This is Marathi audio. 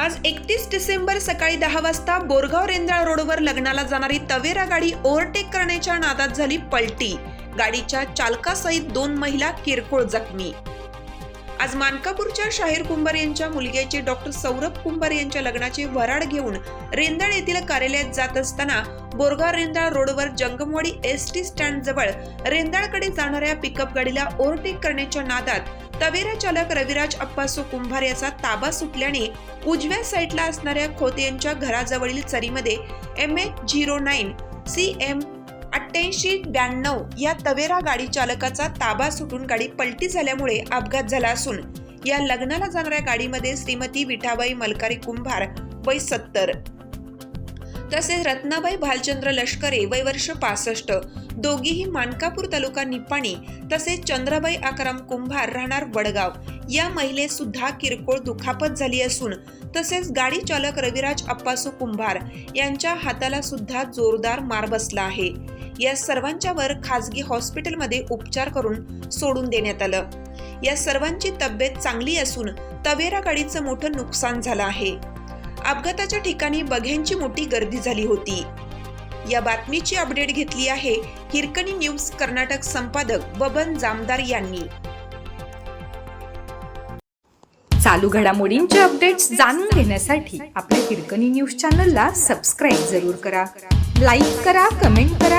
आज एकतीस डिसेंबर सकाळी दहा वाजता बोरगाव रेंदाळ रोडवर लग्नाला जाणारी तवेरा गाडी ओव्हरटेक करण्याच्या नादात झाली पलटी. गाडीच्या चालकासहित दोन महिला किरकोळ जखमी. आज मानकापूरच्या शाहीर कुंभार यांच्या मुलग्याचे डॉक्टर सौरभ कुंभार यांच्या लग्नाचे वराड घेऊन रेंदाळ येथील कार्यालयात जात असताना बोरगाव रेंदाळ रोडवर जंगमवाडी एस टी स्टँड जवळ रेंदाळकडे जाणाऱ्या पिकअप गाडीला ओव्हरटेक करण्याच्या नादात तवेरा चालक रविराज अप्पासो कुंभार याचा ताबा सुटल्याने उजव्या साईडला असणाऱ्या खोते यांच्या घराजवळील चरीमध्ये M H zero nine C M अठ्ठ्याऐंशी ब्याण्णव या तवेरा गाडी चालकाचा ताबा सुटून गाडी पलटी झाल्यामुळे अपघात झाला असून या लग्नाला जाणाऱ्या गाडीमध्ये श्रीमती विठाबाई मलकारी कुंभार वय सत्तर. तसेच रत्नाबाई भालचंद्र लष्करे वय वर्ष पासष्ट. दोघीही मानकापूर तालुका निपाणी तसेच चंद्रबाई आकाराम कुंभार राहणार वडगाव. या महिलेस सुद्धा किरकोळ दुखापत झाली असून तसेच गाडी चालक रविराज अप्पासू कुंभार यांच्या हाताला सुद्धा जोरदार मार बसला आहे. या सर्वांच्यावर खासगी हॉस्पिटलमध्ये उपचार करून सोडून देण्यात आलं. या सर्वांची तब्येत चांगली असून तवेरा गाडीचं मोठं नुकसान झालं आहे. अपघाताच्या ठिकाणी बघ्यांची मोठी गर्दी झाली होती. या बातमीची अपडेट घेतली आहे हिरकणी न्यूज कर्नाटक संपादक बबन जामदार यांनी. चालू घडामोडींचे अपडेट्स जाणून घेण्यासाठी आपल्या हिरकणी न्यूज चॅनलला सबस्क्राईब जरूर करा. लाईक करा कमेंट